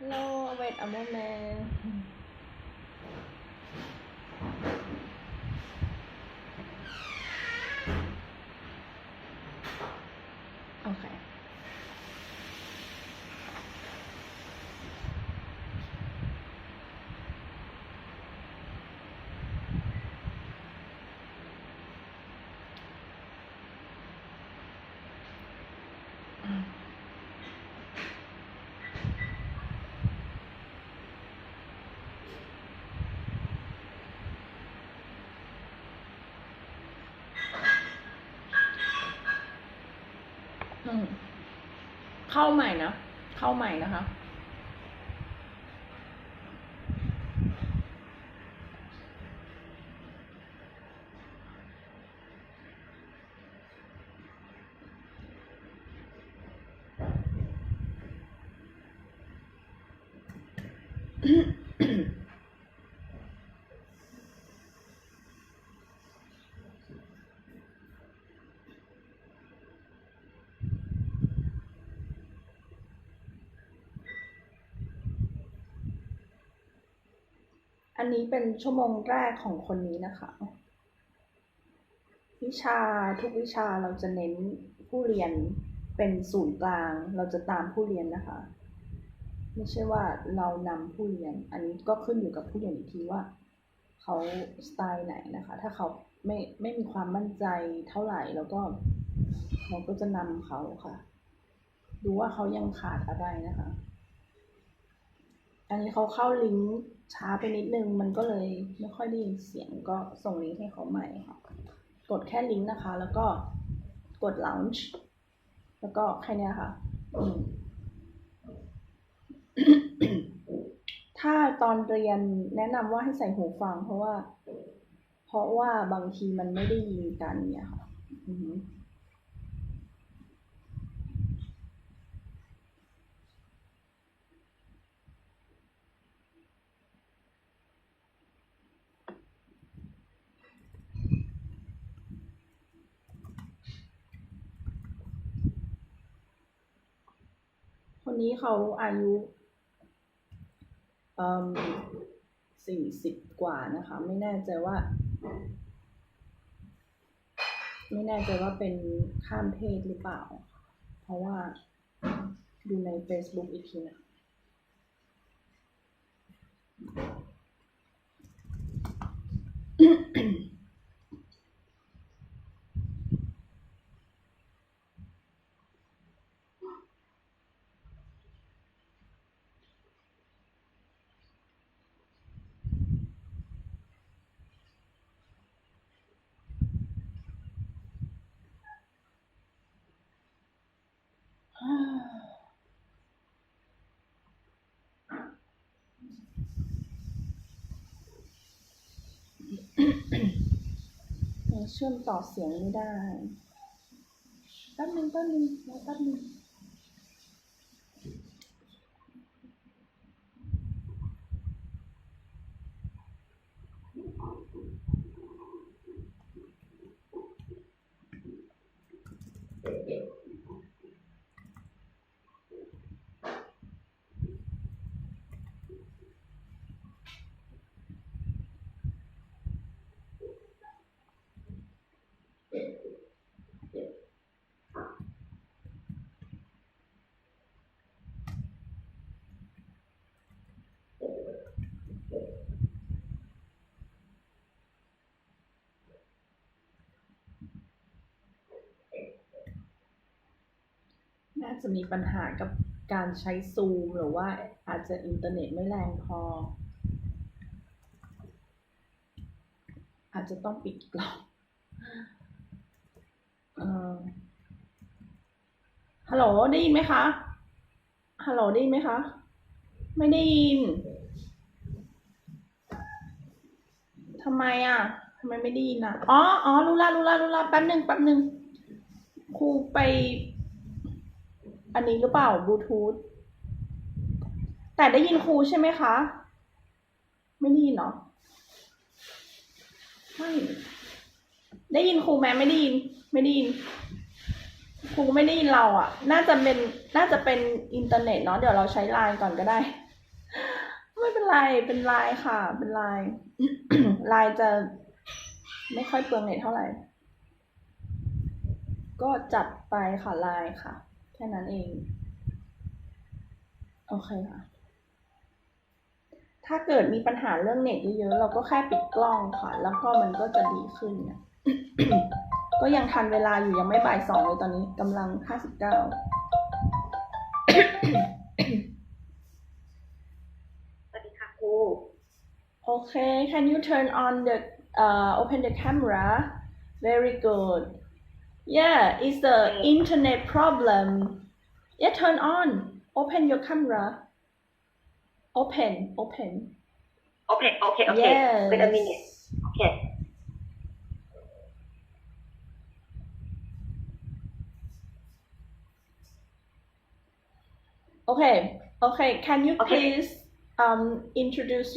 Hello, wait a moment. เข้าใหม่นะ เข้าใหม่นะคะ อันนี้เป็นชั่วโมงแรกของคนนี้นะคะ วิชาทุกวิชาเราจะเน้นผู้เรียนเป็นศูนย์กลาง เราจะตามผู้เรียนนะคะ ไม่ใช่ว่าเรานำผู้เรียน อันนี้ก็ขึ้นอยู่กับผู้เรียนอีกทีว่าเขาสไตล์ไหนนะคะ ถ้าเขาไม่ไม่มีความมั่นใจเท่าไหร่แล้วก็เราก็จะนำเขาค่ะ ดูว่าเขายังขาดอะไรนะคะ อันนี้เขาเข้าลิงก์ ช้าไปนิดนึงมันก็เลยไม่ค่อยได้ยินเสียงก็ส่งลิงก์ให้เขาใหม่ค่ะ กดแค่ลิงก์นะคะ แล้วก็กด launch แล้วก็แค่นี้ค่ะ ถ้าตอนเรียนแนะนำว่าให้ใส่หูฟัง เพราะว่า เพราะว่าบางทีมันไม่ได้ยินกันเนี่ยค่ะ นนี้เขาอายุสี่สิบกว่านะคะ ไม่แน่ใจว่า ไม่แน่ใจว่าเป็นข้ามเพศหรือเปล่า เพราะว่าดูใน Facebook อีกทีนะ ยัง เชื่อมต่อเสียงไม่ได้แป๊บนึงแป๊บนึงรอแป๊บนึงน่าจะมีปัญหากับการใช้ซูมหรือว่าอาจจะอินเทอร์เน็ตไม่แรงพอ อาจจะต้องปิดกล่องเอ่อฮัลโหลได้ยินไหมคะ ฮัลโหลได้ยินไหมคะ ไม่ได้ยิน ทำไมอะทำไมไม่ได้ยินอะ อ๋อ อ๋อรู้ละรู้ละรู้ละแป๊บหนึ่งแป๊บหนึ่งครูไป อันนี้หรือเปล่าบลูทูธแต่ได้ยินครูใช่ไหมคะ ไม่ได้ยินเหรอไม่ได้ยินครูไหมไม่ได้ยิน ไม่ได้ยินครูไม่ได้ยินเราอะ น่าจะเป็นน่าจะเป็นอินเทอร์เน็ตเนาะเดี๋ยวเราใช้ไลน์ก่อนก็ได้ ไม่เป็นไรเป็นไลน์ค่ะ เป็นไลน์ไลน์จะไม่ค่อยเปลืองเน็ตเท่าไหร่ ก็จัดไปค่ะไลน์ค่ะ แค่นั้นเอง โอเคค่ะ ถ้าเกิดมีปัญหาเรื่องเน็ตเยอะๆ เราก็แค่ปิดกล้องค่ะ แล้วก็มันก็จะดีขึ้นเนี่ยก็ยังทันเวลาอยู่ยังไม่บ่ายสองเลยตอนนี้กำลังห้าสิบเก้าสวัสดีค่ะครู Okay, can you turn on the uh, open the camera? Very good. Yeah, it's the internet problem. Yeah, turn on. Open your camera. Open, open. Okay, okay, okay. Yes. Wait a minute. Okay. Okay, okay. Can you Okay. please um introduce